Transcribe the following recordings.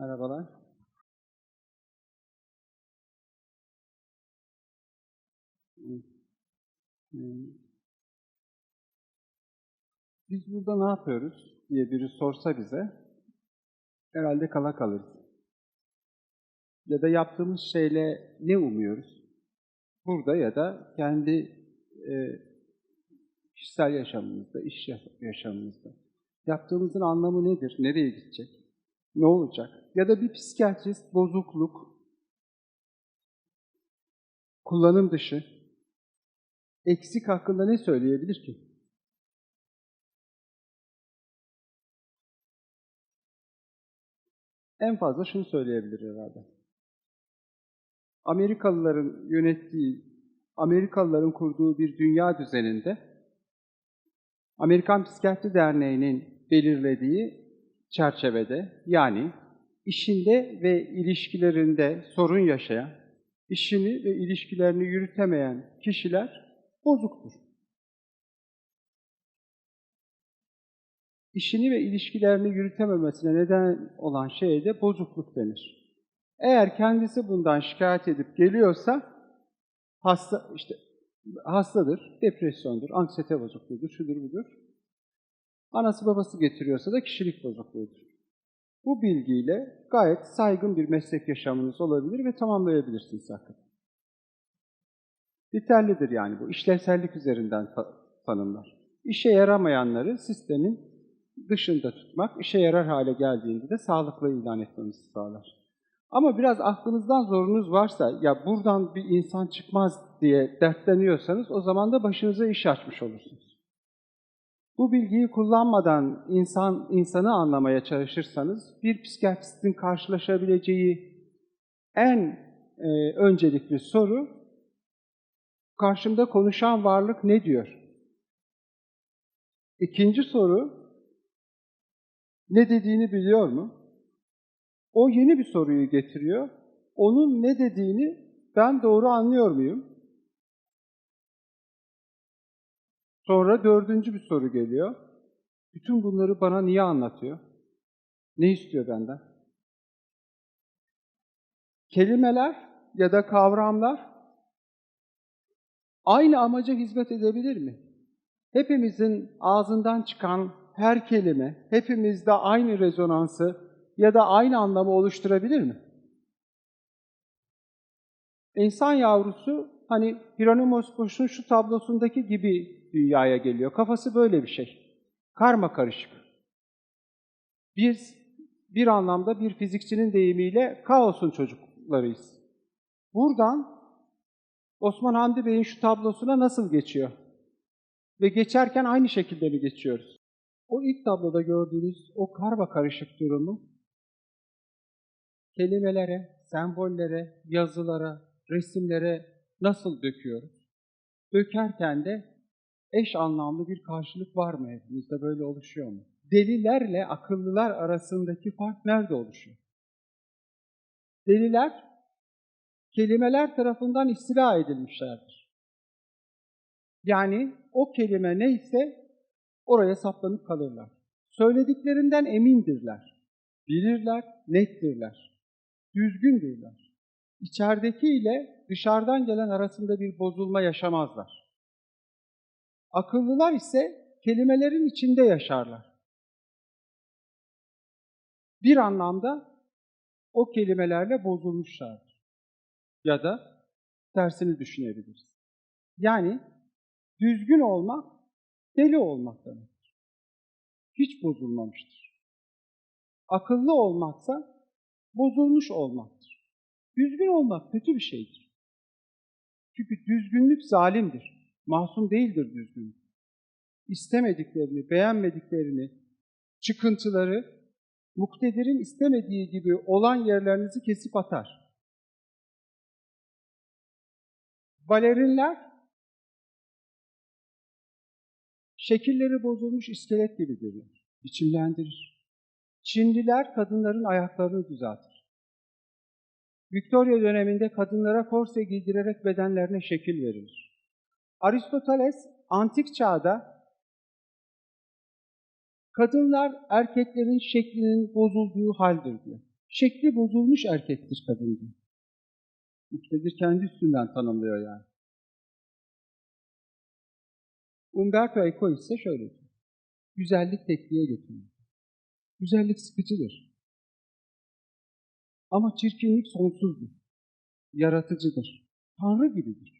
Merhabalar. Biz burada ne yapıyoruz diye biri sorsa bize, herhalde kala kalırız. Ya da yaptığımız şeyle ne umuyoruz? Burada ya da kendi e, kişisel yaşamımızda, iş yaşamımızda. Yaptığımızın anlamı nedir? Nereye gidecek? Ne olacak? Ya da bir psikiyatrist bozukluk, kullanım dışı, eksik hakkında ne söyleyebilir ki? En fazla şunu söyleyebilir herhalde. Amerikalıların yönettiği, Amerikalıların kurduğu bir dünya düzeninde Amerikan Psikiyatri Derneği'nin belirlediği çerçevede yani işinde ve ilişkilerinde sorun yaşayan, işini ve ilişkilerini yürütemeyen kişiler bozuktur. İşini ve ilişkilerini yürütememesine neden olan şeye de bozukluk denir. Eğer kendisi bundan şikayet edip geliyorsa hasta işte hastadır, depresyondur, anksiyete bozukluğudur, şudur budur. Anası babası getiriyorsa da kişilik bozukluğudur. Bu bilgiyle gayet saygın bir meslek yaşamınız olabilir ve tamamlayabilirsiniz hakikaten. Yeterlidir yani bu. işlevsellik üzerinden tanımlar. İşe yaramayanları sistemin dışında tutmak, işe yarar hale geldiğinde de sağlıklı ilan etmemizi sağlar. Ama biraz aklınızdan zorunuz varsa, ya buradan bir insan çıkmaz diye dertleniyorsanız, o zaman da başınıza iş açmış olursunuz. Bu bilgiyi kullanmadan insan insanı anlamaya çalışırsanız, bir psikiyatristin karşılaşabileceği en e, öncelikli soru, karşımda konuşan varlık ne diyor? İkinci soru, ne dediğini biliyor mu? O yeni bir soruyu getiriyor. Onun ne dediğini ben doğru anlıyor muyum? Sonra dördüncü bir soru geliyor. Bütün bunları bana niye anlatıyor? Ne istiyor benden? Kelimeler ya da kavramlar aynı amaca hizmet edebilir mi? Hepimizin ağzından çıkan her kelime hepimizde aynı rezonansı ya da aynı anlamı oluşturabilir mi? İnsan yavrusu hani Hieronymus Bosch'un şu tablosundaki gibi dünyaya geliyor. Kafası böyle bir şey. Karma karışık. Biz bir anlamda bir fizikçinin deyimiyle kaosun çocuklarıyız. Buradan Osman Hamdi Bey'in şu tablosuna nasıl geçiyor? Ve geçerken aynı şekilde mi geçiyoruz? O ilk tabloda gördüğünüz o karma karışık durumu kelimelere, sembollere, yazılara, resimlere nasıl döküyoruz? Dökerken de eş anlamlı bir karşılık var mı hepimizde böyle oluşuyor mu? Delilerle akıllılar arasındaki fark nerede oluşuyor? Deliler kelimeler tarafından istila edilmişlerdir. Yani o kelime neyse oraya saplanıp kalırlar. Söylediklerinden emindirler. Bilirler, nettirler. Düzgündürler. İçerideki ile dışarıdan gelen arasında bir bozulma yaşamazlar. Akıllılar ise kelimelerin içinde yaşarlar. Bir anlamda o kelimelerle bozulmuşlardır. Ya da tersini düşünebiliriz. Yani düzgün olmak deli olmak demektir. Hiç bozulmamıştır. Akıllı olmaksa bozulmuş olmaktır. Düzgün olmak kötü bir şeydir. Çünkü düzgünlük zalimdir. Masum değildir düzgünlük. İstemediklerini, beğenmediklerini, çıkıntıları, muktedirin istemediği gibi olan yerlerinizi kesip atar. Balerinler Şekilleri bozulmuş iskelet gibidirler. Biçimlendirir. Çinliler kadınların ayaklarını düzeltir. Victoria döneminde kadınlara korse giydirerek bedenlerine şekil verilir. Aristoteles antik çağda kadınlar erkeklerin şeklinin bozulduğu haldir diyor. Şekli bozulmuş erkektir kadın diyor. Muktedir kendi üstünden tanımlıyor yani. Umberto Eco ise şöyle diyor. Güzellik tekliğe getiriyor. Güzellik sıkıcıdır. Ama çirkinlik sonsuzdur. Yaratıcıdır. Tanrı gibidir.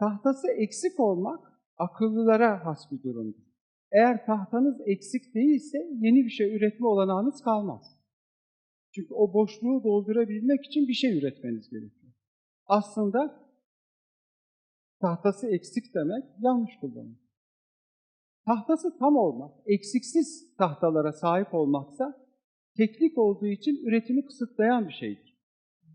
Tahtası eksik olmak akıllılara has bir durumdur. Eğer tahtanız eksik değilse yeni bir şey üretme olanağınız kalmaz. Çünkü o boşluğu doldurabilmek için bir şey üretmeniz gerekiyor. Aslında tahtası eksik demek yanlış kullanım. Tahtası tam olmak, eksiksiz tahtalara sahip olmaksa teknik olduğu için üretimi kısıtlayan bir şeydir.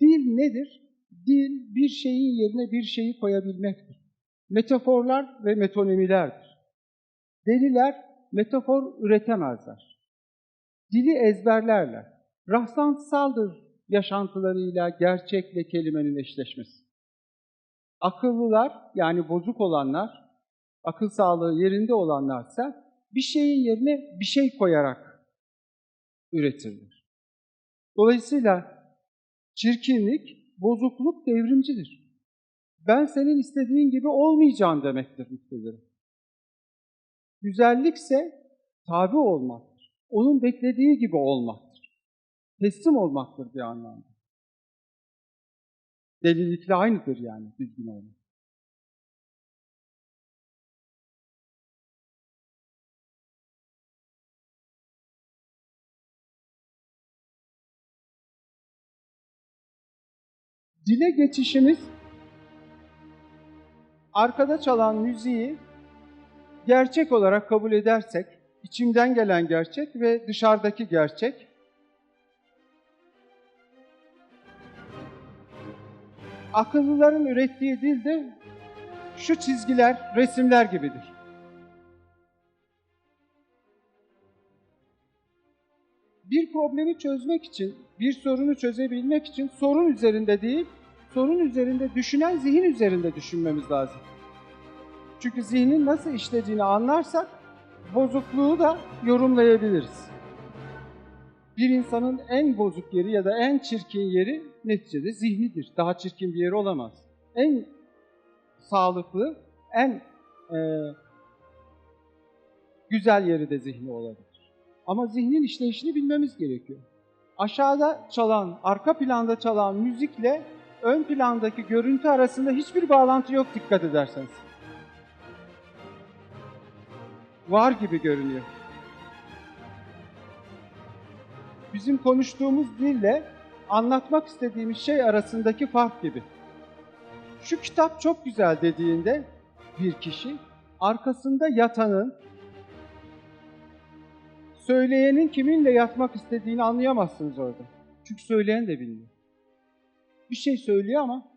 Dil nedir? Dil bir şeyin yerine bir şeyi koyabilmektir. Metaforlar ve metonimilerdir. Deliler metafor üretemezler. Dili ezberlerler. Rastlantısaldır yaşantılarıyla gerçekle kelimenin eşleşmesi. Akıllılar yani bozuk olanlar, akıl sağlığı yerinde olanlarsa bir şeyin yerine bir şey koyarak üretirler. Dolayısıyla çirkinlik, bozukluk devrimcidir. Ben senin istediğin gibi olmayacağım demektir müktedir. Güzellikse tabi olmaktır. Onun beklediği gibi olmaktır. Teslim olmaktır bir anlamda. Delilikle aynıdır yani düzgün olmak. Dile geçişimiz arkada çalan müziği gerçek olarak kabul edersek, içimden gelen gerçek ve dışarıdaki gerçek, akıllıların ürettiği dil şu çizgiler, resimler gibidir. Bir problemi çözmek için, bir sorunu çözebilmek için sorun üzerinde değil, sorun üzerinde düşünen zihin üzerinde düşünmemiz lazım. Çünkü zihnin nasıl işlediğini anlarsak bozukluğu da yorumlayabiliriz. Bir insanın en bozuk yeri ya da en çirkin yeri neticede zihnidir. Daha çirkin bir yeri olamaz. En sağlıklı, en e, güzel yeri de zihni olabilir. Ama zihnin işleyişini bilmemiz gerekiyor. Aşağıda çalan, arka planda çalan müzikle ön plandaki görüntü arasında hiçbir bağlantı yok dikkat ederseniz. Var gibi görünüyor. Bizim konuştuğumuz dille anlatmak istediğimiz şey arasındaki fark gibi. Şu kitap çok güzel dediğinde bir kişi arkasında yatanın söyleyenin kiminle yatmak istediğini anlayamazsınız orada. Çünkü söyleyen de bilmiyor. Bir şey söylüyor ama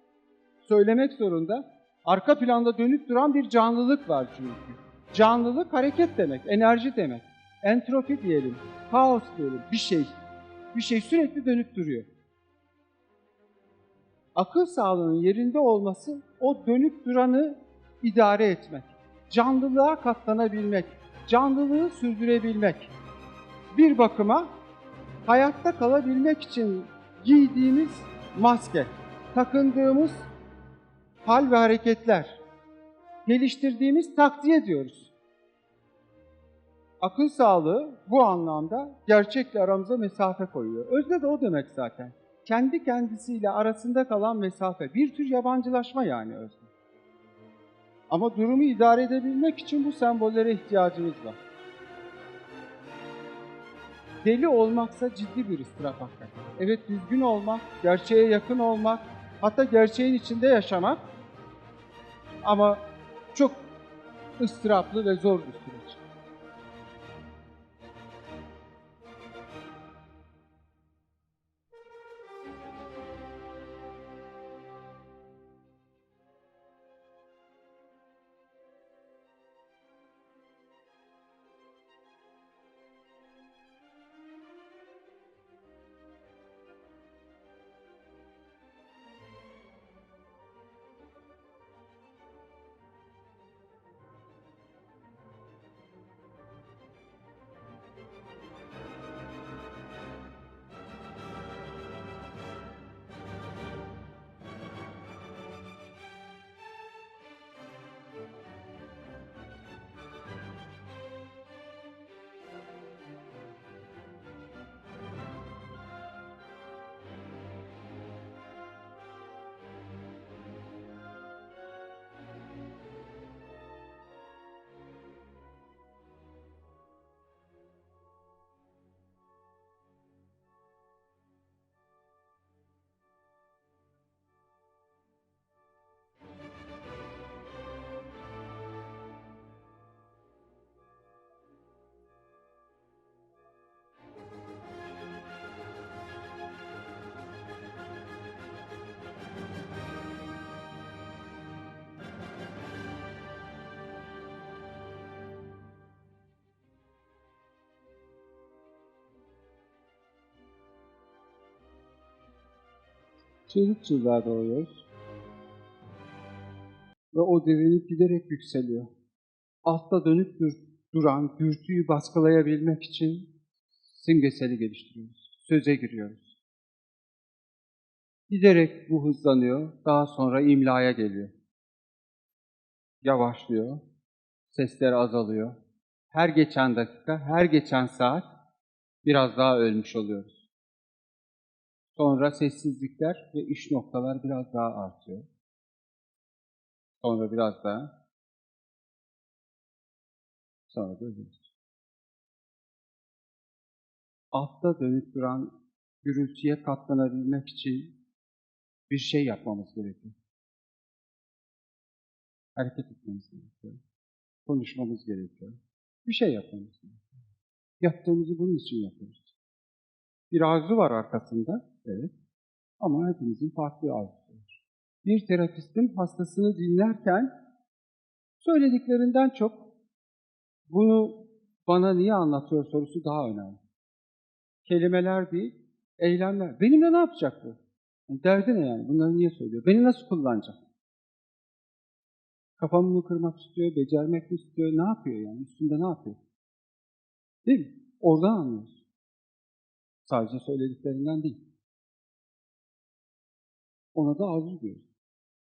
söylemek zorunda. Arka planda dönüp duran bir canlılık var çünkü. Canlılık hareket demek, enerji demek. Entropi diyelim, kaos diyelim, bir şey. Bir şey sürekli dönüp duruyor. Akıl sağlığının yerinde olması o dönüp duranı idare etmek. Canlılığa katlanabilmek, canlılığı sürdürebilmek. Bir bakıma hayatta kalabilmek için giydiğimiz maske, takındığımız hal ve hareketler, geliştirdiğimiz takviye diyoruz. Akıl sağlığı bu anlamda gerçekle aramıza mesafe koyuyor. Özde de o demek zaten. Kendi kendisiyle arasında kalan mesafe. Bir tür yabancılaşma yani özde. Ama durumu idare edebilmek için bu sembollere ihtiyacımız var. Deli olmaksa ciddi bir ıstırap hakikaten. Evet düzgün olmak, gerçeğe yakın olmak, hatta gerçeğin içinde yaşamak ama çok ıstıraplı ve zor bir süreç. Çığlık çığlığa doğuyoruz. Ve o derinlik giderek yükseliyor. Altta dönüp dur, duran dürtüyü baskılayabilmek için simgeseli geliştiriyoruz. Söze giriyoruz. Giderek bu hızlanıyor. Daha sonra imlaya geliyor. Yavaşlıyor. Sesler azalıyor. Her geçen dakika, her geçen saat biraz daha ölmüş oluyoruz. Sonra sessizlikler ve iş noktalar biraz daha artıyor. Sonra biraz daha. Sonra da ölüyoruz. Altta dönüp duran gürültüye katlanabilmek için bir şey yapmamız gerekiyor. Hareket etmemiz gerekiyor. Konuşmamız gerekiyor. Bir şey yapmamız gerekiyor. Yaptığımızı bunun için yapıyoruz. Bir arzu var arkasında, evet. Ama hepimizin farklı arzusu var. Bir terapistin hastasını dinlerken söylediklerinden çok bunu bana niye anlatıyor sorusu daha önemli. Kelimeler değil, eylemler. Benimle ne yapacak bu? Derdi ne yani? Bunları niye söylüyor? Beni nasıl kullanacak? Kafamı mı kırmak istiyor, becermek mi istiyor, ne yapıyor yani? Üstünde ne yapıyor? Değil mi? Oradan anlıyoruz. Sadece söylediklerinden değil. Ona da arzu diyoruz.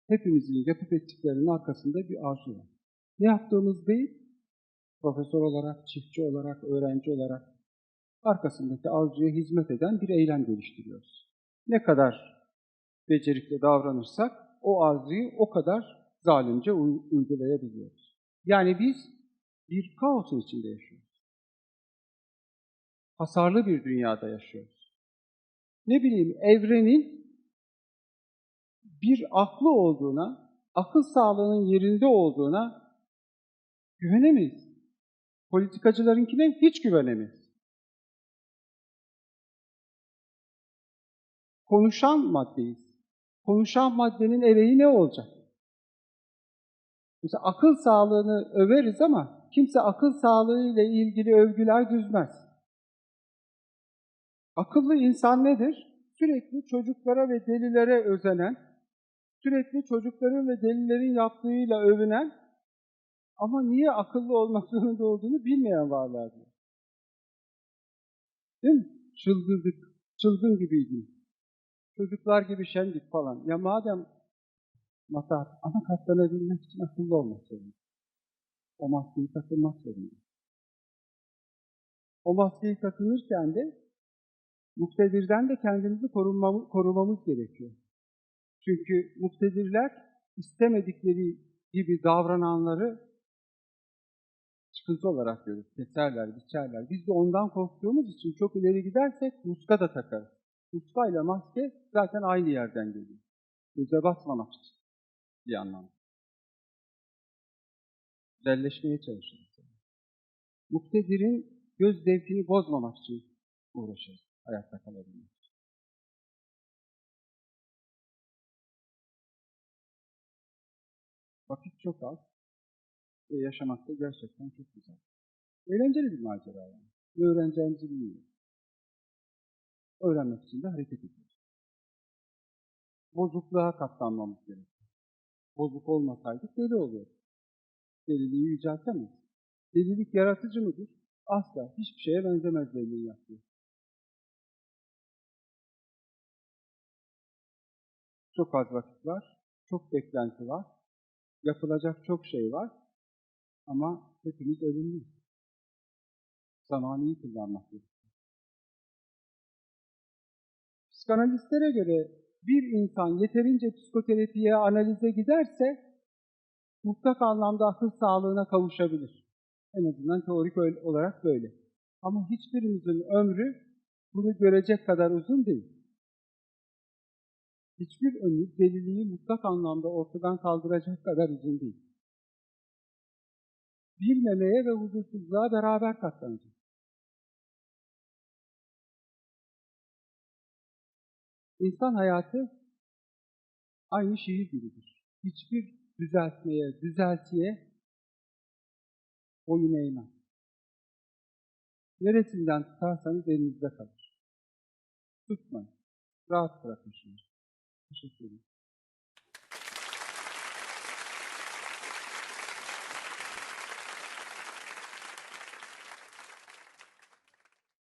Hepimizin yapıp ettiklerinin arkasında bir arzu var. Ne yaptığımız değil, profesör olarak, çiftçi olarak, öğrenci olarak arkasındaki arzuya hizmet eden bir eylem geliştiriyoruz. Ne kadar becerikli davranırsak o arzuyu o kadar zalimce uygulayabiliyoruz. Yani biz bir kaosun içinde yaşıyoruz. Hasarlı bir dünyada yaşıyoruz. Ne bileyim evrenin bir aklı olduğuna, akıl sağlığının yerinde olduğuna güvenemeyiz. Politikacılarınkine hiç güvenemeyiz. Konuşan maddeyiz. Konuşan maddenin ereği ne olacak? Mesela akıl sağlığını överiz ama kimse akıl sağlığı ile ilgili övgüler düzmez. Akıllı insan nedir? Sürekli çocuklara ve delilere özenen, sürekli çocukların ve delilerin yaptığıyla övünen ama niye akıllı olmak zorunda olduğunu bilmeyen varlardır. Değil mi? Çıldırdık, çılgın gibiydik. Çocuklar gibi şendik falan. Ya madem matah ama katlanabilmek için akıllı olmak zorunda. O maskeyi takılmak zorunda. O maskeyi takılırken de muktedirden de kendimizi korumamız, korumamız gerekiyor. Çünkü muktedirler istemedikleri gibi davrananları çıkıntı olarak görür. Keserler, biçerler. Biz de ondan korktuğumuz için çok ileri gidersek muska da takarız. Muska ile maske zaten aynı yerden geliyor. Göze basmamak için bir anlamda. Güzelleşmeye çalışırız. Muktedirin göz zevkini bozmamak için uğraşırız hayatta kalabilmek çok az ve yaşamak da gerçekten çok güzel. Eğlenceli bir macera yani. Ne öğreneceğimizi bilmiyoruz. Öğrenmek için de hareket ediyoruz. Bozukluğa katlanmamız gerekiyor. Bozuk olmasaydık deli oluyorduk. Deliliği yüceltemeyiz. Delilik yaratıcı mıdır? Asla. Hiçbir şeye benzemez deliliğin yaptığı. Çok az vakit var, çok beklenti var, yapılacak çok şey var ama hepimiz ölümlüyüz. Zamanı iyi kullanmak gerekiyor. Psikanalistlere göre bir insan yeterince psikoterapiye, analize giderse mutlak anlamda akıl sağlığına kavuşabilir. En azından teorik olarak böyle. Ama hiçbirimizin ömrü bunu görecek kadar uzun değil. Hiçbir ömür deliliği mutlak anlamda ortadan kaldıracak kadar uzun değil. Bilmemeye ve huzursuzluğa beraber katlanacak. İnsan hayatı aynı şiir gibidir. Hiçbir düzeltmeye, düzeltiye boyun eğmez. Neresinden tutarsanız elinizde kalır. Tutmayın. Rahat bırakın şimdi. Teşekkür ederim.